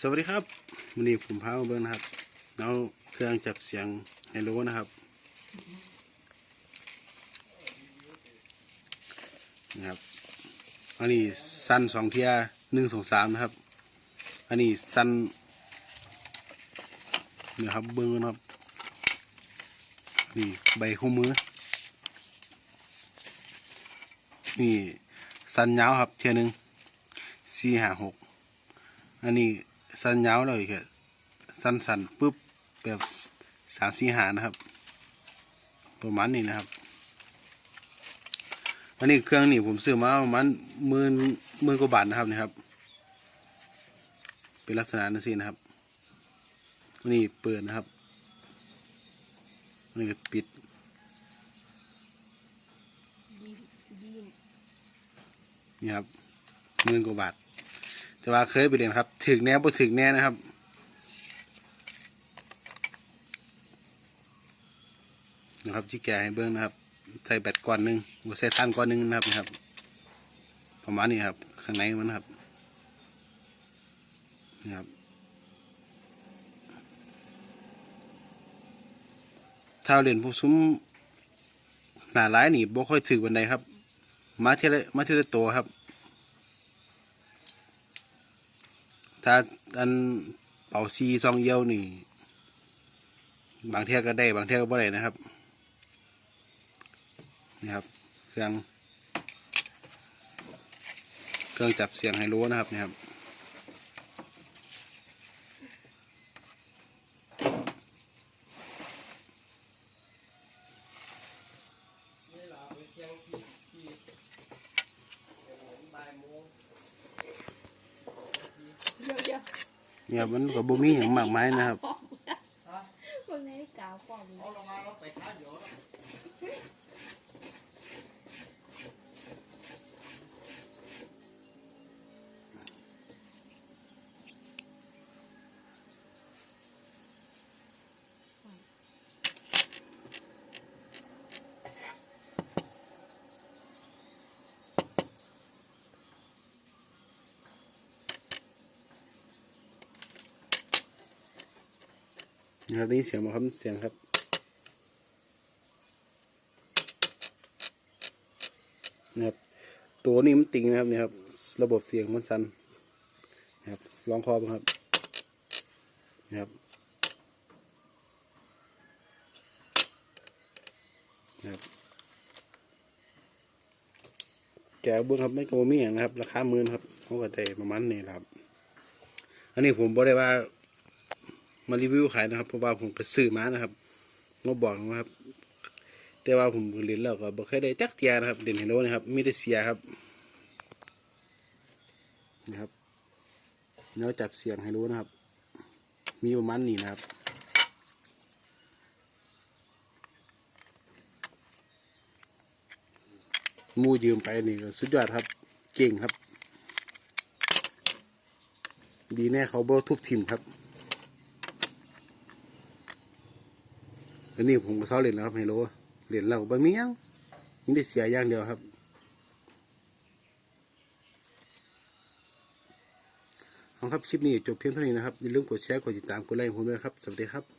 สวัสดีครับวันนี้ผมพามาเบิ้งนะครับเอาเครื่องจับเสียงไฮโลนะครับนะครับ อันนี้สั้นสองเทียหนึ่งสองสามนะครับ อันนี้สั้นนี่ครับเบิ้งนะครับ นี่ใบคู่มือ นี่สั้นยาวครับเทียหนึ่งสี่ห้าหกอันนี้ สั้นยาวเลยแค่สั้นสันๆปุ๊บแบบสามสี่หานะครับ ประมาณนี้นะครับอันนี้เครื่องนี่ผมซื้อมาประมาณหมื่นหมื่นกว่าบาทนะครับนี่ครับ เป็นลักษณะนั้นสินะครับอันนี้เปิดนะครับอันนี้ก็ปิดนี่ครับหมื่นกว่าบาท แต่ว่าเคยไปเรียนครับ ถึงแน่บ่ถึงแน่นะครับนะครับที่แกให้เบิ้งนะครับ ใส่แบตก้อนหนึ่งหัวใส่ท่านก้อนหนึ่งนะครับนะครับ ประมาณนี้ครับ ข้างในมันนะครับนี่ครับ ถ้าเรียนผู้ซุ้มหนาร้ายนี่บ่ค่อยถือบันไดครับ มาเทลมาเทละตัวครับ ถ้าอันเป่าซีซองเยี่ยวนี่ บางเที่ยก็ได้บางเที่ยก็ไม่ได้นะครับนี่ครับ เครื่อง เครื่องจับเสียงไฮโลนะครับนี่ครับ เดี๋ยวเดี๋ยว เนี่ยมันก็บ่มีอย่างมากมายนะครับ คนไหนกาวปอมเอามาแล้วไปท้าเดี๋ยวนะ นะครับนี่เสียงมาครับเสียงครับนะครับตัวนี้มันติงนะครับนี่ครับ ระบบเสียงมันสั่นนะครับลองคอบ้างครับนะครับนะครับแกเบื้องครับไม่กระโมมีอย่างนะครับ ราคาหมื่นครับเขาก็ได้ประมาณนี้ครับ อันนี้ผมบอกได้ว่า มารีวิวขายนะครับเพราะว่าผมก็ซื้อมานะครับงบบอกนะครับ แต่ว่าผมเรียนแล้วก็บ่เคยได้จักเทียนะครับเด่นเห็นโลนะครับมีแต่เสียครับนะครับเนื้อจับเสียงให้รู้นะครับ มีประมาณนี้นะครับมูยืมไปนี่ก็สุดยอดครับเก่งครับ ดีแน่เขาบ่ทุบทิมครับ อันนี้ผมก็เซ้าเล่นแล้วครับไฮโลเล่นแล้วบ่มียังยังได้เสียอย่างเดียวครับ เอาครับคลิปนี้จบเพียงเท่านี้นะครับอย่าลืมกดแชร์กดติดตามกดไลค์ผมด้วยครับ สวัสดีครับ